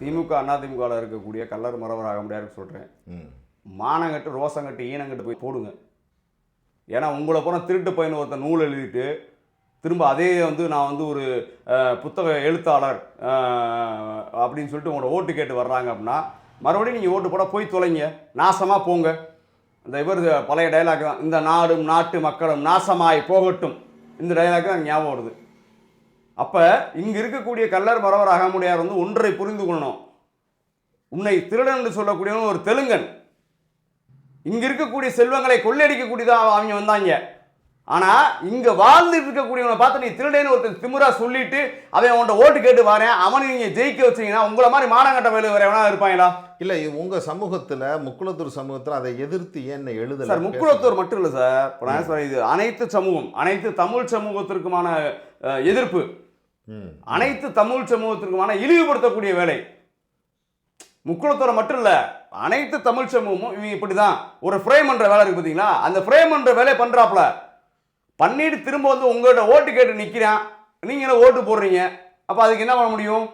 திமுக அதிமுகவில் இருக்கக்கூடிய கல்லர் மரவர் ஆக முடியாதுன்னு சொல்கிறேன் மானங்கட்டு ரோசங்கட்டு ஈனங்கட்டு போய் போடுங்க. ஏன்னா உங்களை போன திருட்டு பையன் ஒருத்தன் நூல் எழுதிட்டு திரும்ப அதே வந்து நான் வந்து ஒரு புத்தக எழுத்தாளர் அப்படின்னு சொல்லிட்டு உங்களோட ஓட்டு கேட்டு வர்றாங்க அப்படின்னா மறுபடியும் நீங்கள் ஓட்டு போட போய் தொலைங்க. நாசமாக போங்க. இந்த இவர் பழைய டைலாக் தான். இந்த நாடும் நாட்டு மக்களும் நாசமாய் போகட்டும். இந்த டைலாக் தான் ஞாபகம் வருது. அப்போ இங்கே இருக்கக்கூடிய கல்லர் மரவர் அகமுடையார் வந்து ஒன்றை புரிந்து கொள்ளணும். உன்னை திருடன் என்று சொல்லக்கூடியவன் ஒரு தெலுங்கன். இங்க இருக்கக்கூடிய செல்வங்களை கொள்ளையடிக்கக்கூடியதான் அவங்க வந்தாங்க. ஆனா இங்க வாழ்ந்துட்டு இருக்கக்கூடியவனை பார்த்து நீ திருடேன்னு ஒருத்தன் திமிரா சொல்லிட்டு அவன் அவன்கிட்ட ஓட்டு கேட்டு வரேன் அவனை நீங்க ஜெயிக்க வச்சீங்கன்னா உங்களை மாதிரி மானங்கட்ட வேலை வரவனா இருப்பாங்களா? இல்ல இது உங்க சமூகத்துல முக்குளத்தூர் சமூகத்துல அதை எதிர்த்து ஏன் எழுதல? சார் முக்குளத்தூர் மட்டும் இல்லை சார். இது அனைத்து சமூகம் அனைத்து தமிழ் சமூகத்திற்குமான எதிர்ப்பு. அனைத்து தமிழ் சமூகத்திற்குமான இழிவுபடுத்தக்கூடிய வேலை. முக்குளத்துறை மட்டும் இல்லை அனைத்து தமிழ் சமூகமும் இவங்க இப்படி தான் ஒரு ஃப்ரேம் பண்ணுற வேலை இருக்குது பார்த்தீங்களா அந்த ஃப்ரேம் பண்ணுற வேலையை பண்ணுறாப்புல பண்ணிட்டு திரும்ப வந்து உங்கள்கிட்ட ஓட்டு கேட்டு நிற்கிறான் நீங்கள் என்ன ஓட்டு போடுறீங்க? அப்போ அதுக்கு என்ன பண்ண முடியும்?